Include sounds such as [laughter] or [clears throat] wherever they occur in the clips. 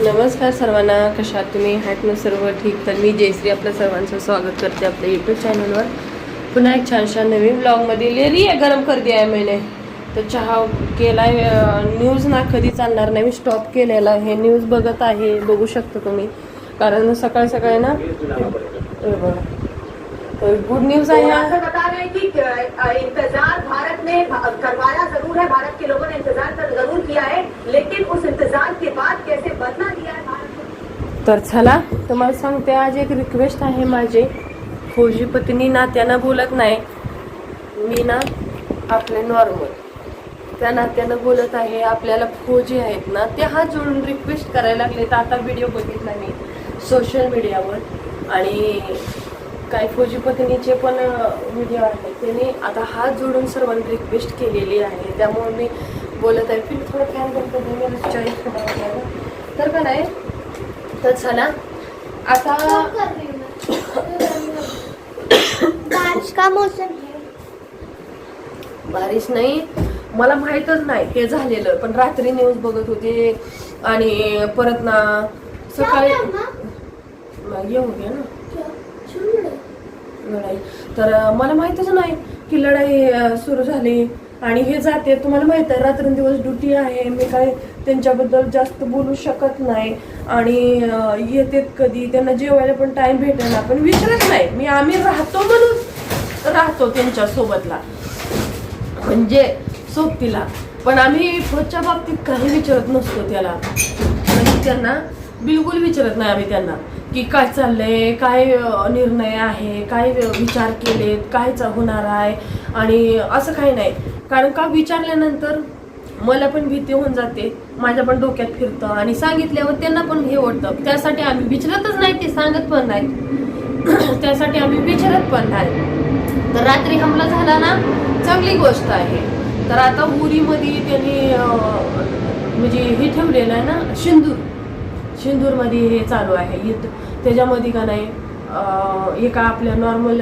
नमस्कार सर्वांना, कशा तुम्ही? आहेत ना सर्व ठीक? तर मी जयश्री आपल्या सर्वांचं स्वागत करते आपल्या यूट्यूब चॅनलवर पुन्हा एक छानशा नवीन ब्लॉगमध्ये लेरी आहे, गरम कर दिया आहे मैंने. तर चहा केलाय न्यूज़ ना कधी चालणार नाही. मी स्टॉप केलेला आहे. न्यूज़ बघत आहे, बघू शकता तुम्ही. कारण सकाळी सकाळी ना गुड न्यूज़ तो आहे आपको बता रहे हैं कि इंतज़ार भारत ने करवाया ज़रूर है. भारत के लोगों ने इंतज़ार ज़रूर किया है, लेकिन उस इंतज़ार के तर चला तुम्हाला सांगते आज एक रिक्वेस्ट आहे माझी. फौजी पत्नी नात्यानं बोलत नाही. मी ना आपले नॉर्मल त्या नात्यानं बोलत आहे आपल्याला फौजी आहेत ना ते हात जोडून रिक्वेस्ट करायला लागले. तर आता व्हिडिओ बघितला मी सोशल मीडियावर आणि काही फौजी पत्नीचे पण व्हिडिओ आहेत. त्याने आता हात जोडून सर्वांनी रिक्वेस्ट केलेली आहे. त्यामुळे मी बोलत आहे फिर थोडं फॅन बंद करते मला चॉईस तर का नाही तर चला. आता बारिश का मौसम बारिश नाही. मला माहीतच नाही. हे झालेलं. पण रात्री न्यूज बघत होते. आणि परत ना सकाळी येऊ घ्या ना. लढाई. तर मला माहितच नाही की लढाई सुरू झाली. आणि हे जाते. तुम्हाला माहीत आहे रात्रंदिवस ड्युटी आहे. मी काय त्यांच्याबद्दल जास्त बोलू शकत नाही. आणि येतेत कधी. त्यांना जेवायला पण टाइम भेटेना पण विचारत नाही. मी आम्ही राहतो म्हणून राहतो त्यांच्या सोबतला. म्हणजे सोबतीला. पण आम्ही पुढच्या बाबतीत काही विचारत नसतो त्याला. म्हणजे त्यांना बिलकुल विचारत नाही आम्ही त्यांना. की काय चाललंय? काय निर्णय आहे? काय विचार केलेत? काय होणार आहे? आणि असं काही नाही. कारण का विचारल्यानंतर मला पण भीती होऊन जाते. माझ्या पण डोक्यात फिरतं आणि सांगितल्यावर त्यांना पण हे वाटतं. त्यासाठी आम्ही विचारतच नाही ते सांगत पण नाही [clears throat] त्यासाठी आम्ही विचारत पण नाही. तर रात्री हमला झाला ना चांगली गोष्ट आहे. तर आता उरीमध्ये त्यांनी म्हणजे हे ठेवलेलं आहे ना सिंदूर सिंदूरमध्ये हे चालू आहे. युद्ध त्याच्यामध्ये का नाही एका आपल्या नॉर्मल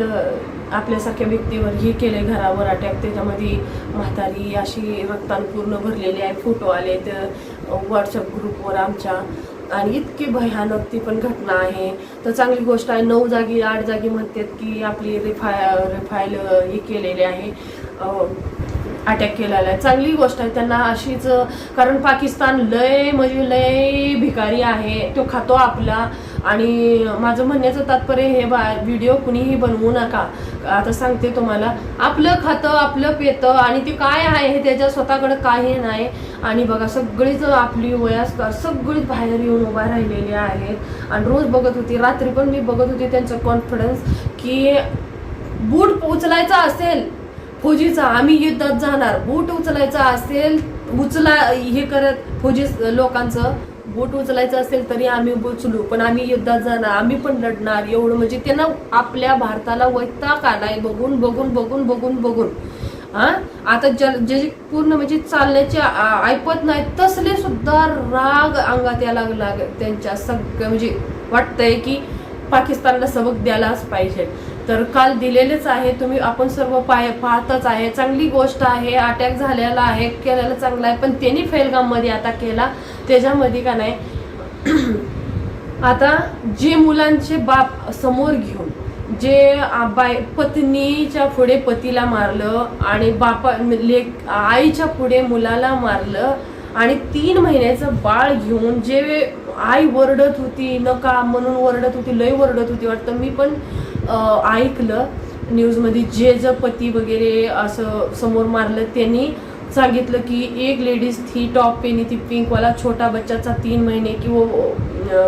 आपल्यासारख्या व्यक्तीवर हे केले घरावर अटॅक त्याच्यामध्ये म्हातारी अशी रक्तान पूर्ण भरलेली आहे. फोटो आले तर व्हॉट्सअप ग्रुपवर आमच्या. आणि इतकी भयानक ती पण घटना आहे. तर चांगली गोष्ट आहे नऊ जागी आठ जागी म्हणतात की आपली रिफाय रिफाईल हे केलेले आहे. अटॅक केलेला आहे. चांगली गोष्ट आहे त्यांना अशीच कारण पाकिस्तान लय म्हणजे लय भिकारी आहे. तो खातो आपला. आणि माझं म्हणण्याचं तात्पर्य हे बा व्हिडिओ कुणीही बनवू नका. आता सांगते तुम्हाला. आपलं खातं आपलं पेतं आणि ते काय आहे हे त्याच्या स्वतःकडे काही नाही. आणि बघा सगळीच आपली वयस्कर सगळीच बाहेर येऊन उभा राहिलेली आहेत. आणि रोज बघत होती रात्री पण मी बघत होती त्यांचं कॉन्फिडन्स की बूट उचलायचा असेल फौजीचा आम्ही युद्धात जाणार. बूट उचलायचा असेल उचला हे करत फौजी लोकांचं. बोट उचलायचं असेल तरी आम्ही उचलू पण आम्ही युद्धात जाणार आम्ही पण लढणार. एवढं म्हणजे त्यांना आपल्या भारताला वैताग आलाय बघून बघून बघून बघून बघून. हा? आता ज जे पूर्ण म्हणजे चालण्याचे ऐपत नाही तसले सुद्धा राग अंगात यायला लागला त्यांच्या सगळं म्हणजे वाटतंय की पाकिस्तानला सबक द्यायलाच पाहिजे. तर काल दिलेलेच आहे. तुम्ही आपण सर्व पाय पाहतच आहे. चांगली गोष्ट आहे. अटॅक झालेला आहे. केलेला चांगला आहे. पण त्यांनी फेलगाममध्ये आता केला. त्याच्यामध्ये का नाही? [clears throat] आता जे मुलांचे बाप समोर घेऊन जे बाय पत्नीच्या पुढे पतीला मारलं आणि बापा ले आईच्या पुढे मुलाला मारलं आणि तीन महिन्याचं बाळ घेऊन जे आई वरडत होती नका म्हणून वरडत होती लय वरडत होती वाटतं. मी पण ऐकलं न्यूजमध्ये जे ज पती वगैरे असं समोर मारलं त्यांनी सांगितलं की एक लेडीज थी टॉप पेनी थी पिंक वाला छोटा बच्चा था तीन महीने की वो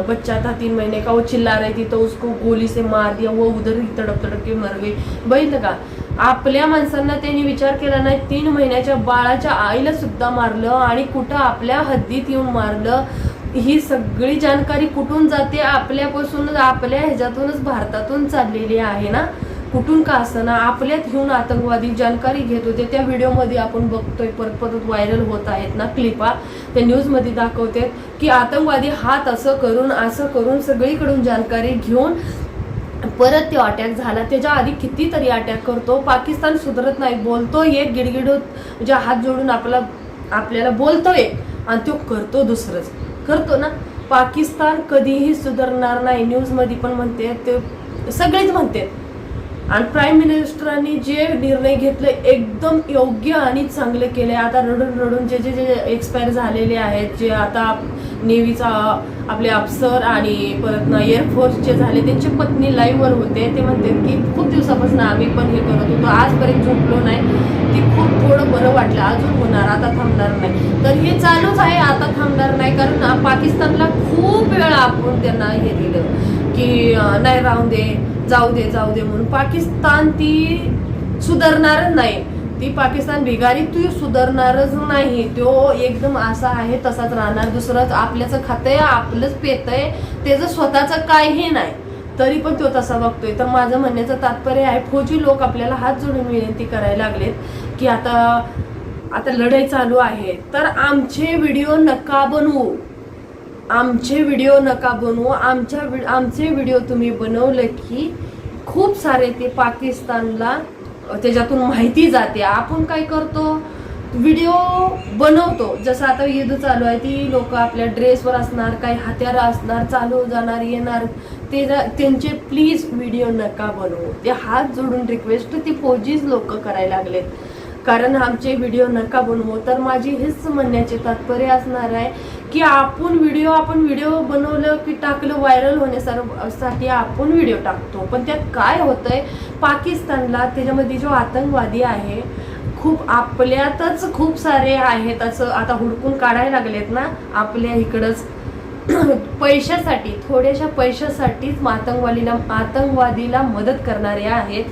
बच्चा था तीन महीने का वो चिल्ला रही थी तो उसको गोली से मार दिया वो उधर ही तड़प तड़प के मर गई. बघितलं का? आपल्या माणसांना त्यांनी विचार केला नाही. तीन महिन्याच्या बाळाच्या आईला सुद्धा मारलं आणि कुठं आपल्या हद्दीत येऊन मारलं. ही सगळी जानकारी कुठून जाते? आपल्यापासूनच आपल्या ह्याच्यातूनच भारतातून चाललेली आहे ना? कुठून का असताना आपल्यात घेऊन आतंकवादी जानकारी घेत होते. त्या व्हिडिओमध्ये आपण बघतोय परत परत व्हायरल होत आहेत ना क्लिपा. त्या न्यूजमध्ये दाखवतात की आतंकवादी हात असं करून असं करून सगळीकडून जानकारी घेऊन परत तो अटॅक झाला. त्याच्या आधी कितीतरी अटॅक करतो. पाकिस्तान सुधरत नाही. बोलतो एक गिडगिडूत म्हणजे हात जोडून आपला आपल्याला बोलतोय आणि तो करतो दुसरंच. करतो ना. पाकिस्तान कधीही सुधारणार नाही. न्यूजमध्ये पण म्हणते ते सगळेच म्हणते. आणि प्राईम मिनिस्टरांनी जे निर्णय घेतले एकदम योग्य आणि चांगले केले. आता रडून रडून जे जे जे एक्सपायर झालेले आहेत जे आता नेव्हीचा आपले अफसर आणि परत ना एअरफोर्सचे झाले त्यांची पत्नी लाईव्हवर होते. ते म्हणते की खूप दिवसापासून आम्ही पण हे करत होतो. आजपर्यंत झोपलो नाही. खूप थोडं बरं वाटलं. अजून होणार आता थांबणार नाही. तर हे चालूच आहे आता थांबणार नाही. कारण पाकिस्तानला खूप वेळा आपण त्यांना हे दिलं की नाही राहू दे जाऊ दे जाऊ दे म्हणून. पाकिस्तान ती सुधारणारच नाही. ती पाकिस्तान भिगारी तू सुधारणारच नाही. तो एकदम असा आहे तसाच राहणार. दुसरंच आपल्याचं खातंय आपलंच पेतंय. त्याचं स्वतःचं काहीही नाही. तरी पण तो तसा बघतोय. तर माझं म्हणण्याचं तात्पर्य आहे फौजी लोक आपल्याला हात जोडून विनंती करायला लागलेत की आता आता लढाई चालू आहे. तर आमचे व्हिडिओ नका बनवू. आमचे व्हिडिओ नका बनवू. आमच्या वि- आमचे व्हिडिओ तुम्ही बनवले की खूप सारे ते पाकिस्तानला त्याच्यातून माहिती जाते. आपण काय करतो? व्हिडिओ बनवतो. जसं आता युद्ध चालू आहे ती लोक आपल्या ड्रेसवर असणार काही हत्यारं असणार चालू जाणार येणार. ते त्यांचे प्लीज व्हिडिओ नका बनवू. ते हात जोडून रिक्वेस्ट ती फौजीच लोक करायला लागलेत. कारण आमचे व्हिडिओ नका बनवू. तर माझी हेच म्हणण्याचे तात्पर्य असणार आहे की आपण व्हिडिओ आपण व्हिडिओ बनवलं की टाकलं व्हायरल होण्यासाठी आपण व्हिडिओ टाकतो. पण त्यात काय होतंय पाकिस्तानला त्याच्यामध्ये जो आतंकवादी आहे खूप आपल्यातच खूप सारे आहेत असं आता हुडकून काढायला लागलेत ना आपल्या इकडंच. [clears throat] पैशासाठी थोड्याशा पैशासाठीच आतंकवादीला आतंकवादीला मदत करणारे आहेत.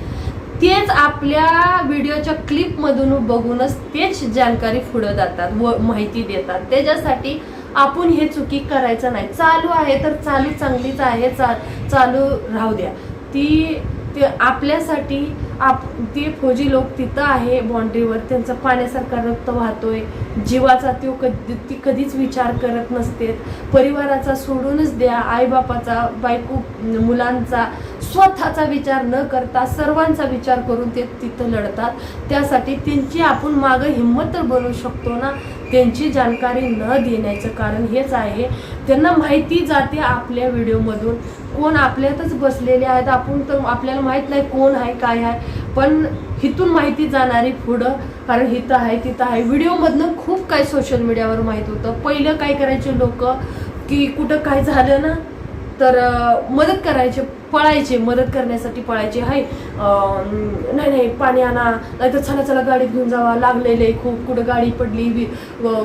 तेच आपल्या व्हिडिओच्या क्लिपमधून बघूनच तेच जानकारी पुढं जातात व माहिती देतात. त्याच्यासाठी आपण हे चुकी करायचं नाही. चालू आहे तर चालू चांगलीच आहे चा चालू राहू द्या. ती ते आपल्यासाठी आप ते फौजी लोक तिथं आहे बाँड्रीवर त्यांचा पाण्यासारखा रक्त वाहतोय. जीवाचा तो कधी ती कधीच विचार करत नसते परिवाराचा सोडूनच द्या. आईबापाचा बायको मुलांचा स्वतःचा विचार न करता सर्वांचा विचार करून ते तिथं लढतात. त्यासाठी त्यांची आपण मागं हिंमत तर बनवू शकतो ना? त्यांची जानकारी न देण्याचं कारण हेच आहे. त्यांना माहिती जाते आपल्या व्हिडिओमधून कोण आपल्यातच बसलेले आहेत आपण तर आपल्याला माहीत नाही कोण आहे काय आहे. पण हिथून माहिती जाणारी पुढं कारण हिथं आहे तिथं आहे. व्हिडिओमधनं खूप काही सोशल मीडियावर माहीत होतं. पहिलं काय करायचे लोक की कुठं काय झालं ना तर मदत करायचे पळायचे मदत करण्यासाठी पळायचे. हाय नाही नाही पाणी आणा नाही तर चला चला गाडीत घेऊन जावा. लागलेले खूप कुठं गाडी पडली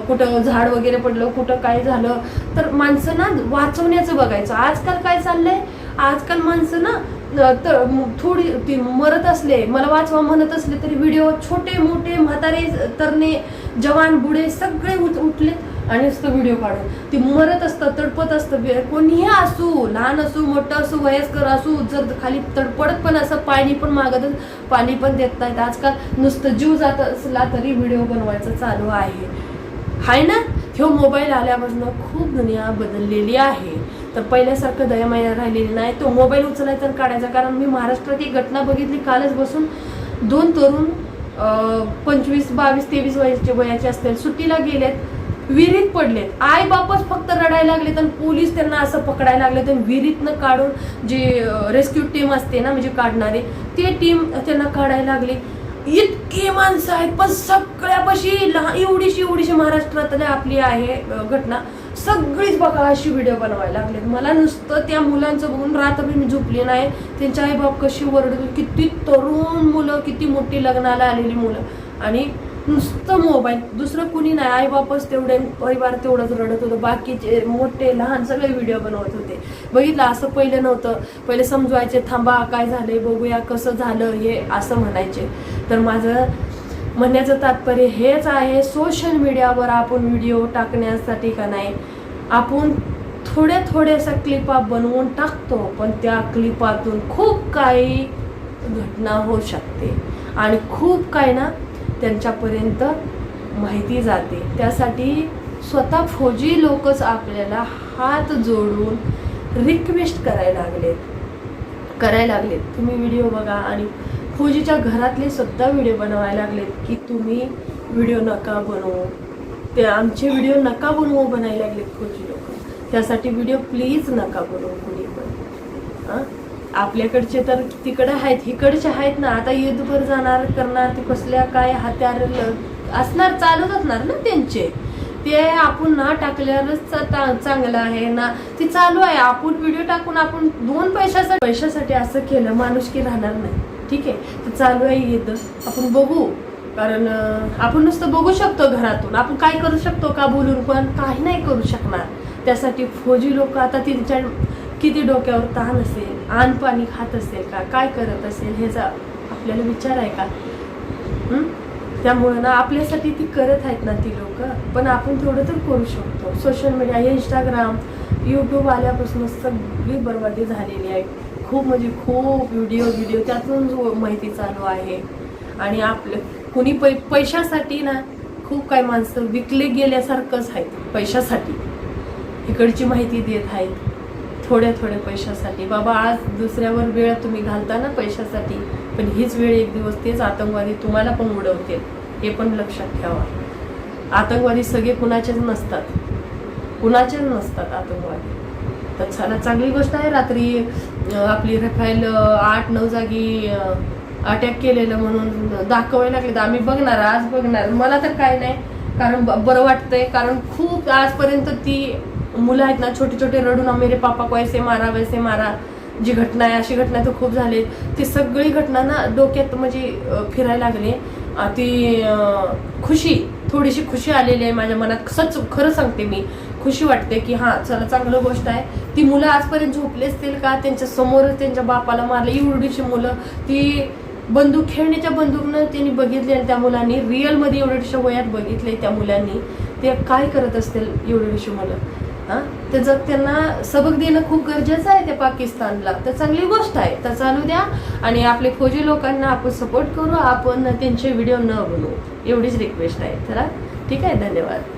कुठं झाड वगैरे पडलं कुठं काय झालं. तर माणसं ना वाचवण्याचं बघायचं. आजकाल काय चाललंय? आजकाल माणसं ना तर थोडी ती मरत असले मला वाचवा म्हणत असले तरी व्हिडिओ छोटे मोठे म्हातारे तरणे जवान बुडे सगळे उठ उठले आणि नुसतं व्हिडिओ काढून. ती मरत असतं तडपत असतं. कोणीही असू लहान असू मोठं असू वयस्कर असू जर खाली तडपडत पण असं पाणी पण मागत पाणी पण देत नाहीत. आजकाल नुसतं जीव जात असला तरी व्हिडिओ बनवायचं चालू आहे. हाय ना? ह्यो मोबाईल आल्यापासून खूप दुनिया बदललेली आहे. तर पहिल्यासारखं दयामाया राहिलेली नाही. तो मोबाईल उचलायचा आणि काढायचा. कारण मी महाराष्ट्रात एक घटना बघितली. कालच बसून दोन तरुण पंचवीस बावीस तेवीस वयाचे वयाचे असतील. सुट्टीला गेलेत. विहिरीत पडलेत. आई बापच फक्त रडायला लागले तर पोलीस त्यांना असं पकडायला लागले तर विहिरीतनं काढून जे रेस्क्यू टीम असते ना म्हणजे काढणारे ते टीम त्यांना काढायला लागली. इतकी माणसं आहेत पण सगळ्यापाशी लहान एवढीशी एवढीशी महाराष्ट्रातल्या आपली आहे घटना. सगळीच बघा अशी व्हिडिओ बनवायला लागले मला नुसतं त्या मुलांचं बघून रात्र मी झोपली नाही. त्यांचे आई बाप कशी ओरडतो किती तरुण मुलं किती मोठी लग्नाला आलेली मुलं. आणि नुसतं मोबाईल. दुसरं कुणी नाही. आई बापच तेवढे परिवार तेवढंच रडत होतं. बाकीचे मोठे लहान सगळे व्हिडिओ बनवत होते. बघितलं? असं पहिलं नव्हतं. पहिले समजवायचे थांबा काय झालंय? बघूया कसं झालं हे असं म्हणायचे. तर माझं म्हणण्याचं तात्पर्य हेच आहे सोशल मीडियावर आपण व्हिडिओ टाकण्यासाठी का नाही? आपण थोड्या थोड्याशा क्लिपा बनवून टाकतो पण त्या क्लिपातून खूप काही घटना होऊ शकते. आणि खूप काय ना त्यांच्यापर्यंत माहिती जाते. त्यासाठी स्वतः फौजी लोकच आपल्याला हात जोडून रिक्वेस्ट करायला लागलेत. करायला लागलेत. तुम्ही व्हिडिओ बघा आणि फौजीच्या घरातले सुद्धा व्हिडिओ बनवायला लागलेत की तुम्ही व्हिडिओ नका बनवू. ते आमचे व्हिडिओ नका बनवू बनायला लागलेत फौजी लोक. त्यासाठी व्हिडिओ प्लीज नका बनवू कुणी पण. हां? आपल्याकडचे तर तिकडं आहेत इकडचे आहेत ना. आता युद्धभर जाणार करणार ते कसल्या काय हत्यार असणार चालूच असणार ना त्यांचे. ते आपण ना टाकल्यावरच चांगलं आहे ना. ते चालू आहे. आपण व्हिडिओ टाकून आपण दोन पैशासाठी पैशासाठी असं केलं माणूस की राहणार नाही. ठीक आहे? तर चालू आहे युद्ध. आपण बघू. कारण आपण नुसतं बघू शकतो घरातून. आपण काय करू शकतो का बोलून? पण काही नाही करू शकणार. त्यासाठी फौजी लोक आता त्यांच्या किती डोक्यावर ताण असेल. पाणी खात असेल का? काय करत असेल ह्याचा आपल्याला विचार आहे का? त्यामुळं त्यामुळे ना आपल्यासाठी ती करत आहेत ना ती लोक. पण आपण थोडं तर करू शकतो. सोशल मीडिया इंस्टाग्राम यूट्यूब आल्यापासून सगळी बरबादी झालेली आहे. खूप म्हणजे खूप व्हिडिओ व्हिडिओ त्यातून जो माहिती चालू आहे. आणि आपलं कुणी पै पैशासाठी ना खूप काही माणसं विकले गेल्यासारखंच आहेत पैशासाठी. इकडची माहिती देत आहेत. थोड्या थोड्या पैशासाठी. बाबा आज दुसऱ्यावर वेळ तुम्ही घालता ना पैशासाठी पण हीच वेळ एक दिवस तेच आतंकवादी तुम्हाला पण उडवतील. हे पण लक्षात ठेवा. आतंकवादी सगळे कुणाचेच नसतात. कुणाचेच नसतात आतंकवादी. तर चला चांगली गोष्ट आहे रात्री आपली रफाईल आठ नऊ जागी अटॅक केलेलं म्हणून दाखवायला लागले तर आम्ही बघणार आज बघणार. मला तर काय नाही. कारण ब- बरं वाटतंय. कारण खूप आजपर्यंत ती मुलं आहेत ना छोटे छोटे रडून मेरे पापा को ऐसे मारा वैसे मारा जी घटना आहे अशी घटना तर खूप झाली. ती सगळी घटना ना डोक्यात म्हणजे फिरायला लागली. ती खुशी थोडीशी खुशी आलेली आहे माझ्या मनात. सच खरं सांगते मी. खुशी वाटते की हां चला चांगलं गोष्ट आहे. ती मुलं आजपर्यंत झोपले असतील का? त्यांच्या समोरच त्यांच्या बापाला मारलं. एवढीशी मुलं. ती बंदूक खेळण्याच्या बंदूकनं त्यांनी बघितले आणि त्या मुलांनी रिअलमध्ये एवढ्याशा वयात बघितले त्या मुलांनी. ते काय करत असतील एवढीशी मुलं? हा? त्याचं त्यांना सबक देणं खूप गरजेचं आहे त्या पाकिस्तानला. तर चांगली गोष्ट आहे. तर चालू द्या आणि आपले फौजी लोकांना आपण सपोर्ट करू आपण त्यांचे व्हिडिओ न बनवू. एवढीच रिक्वेस्ट आहे. तर ठीक आहे? धन्यवाद.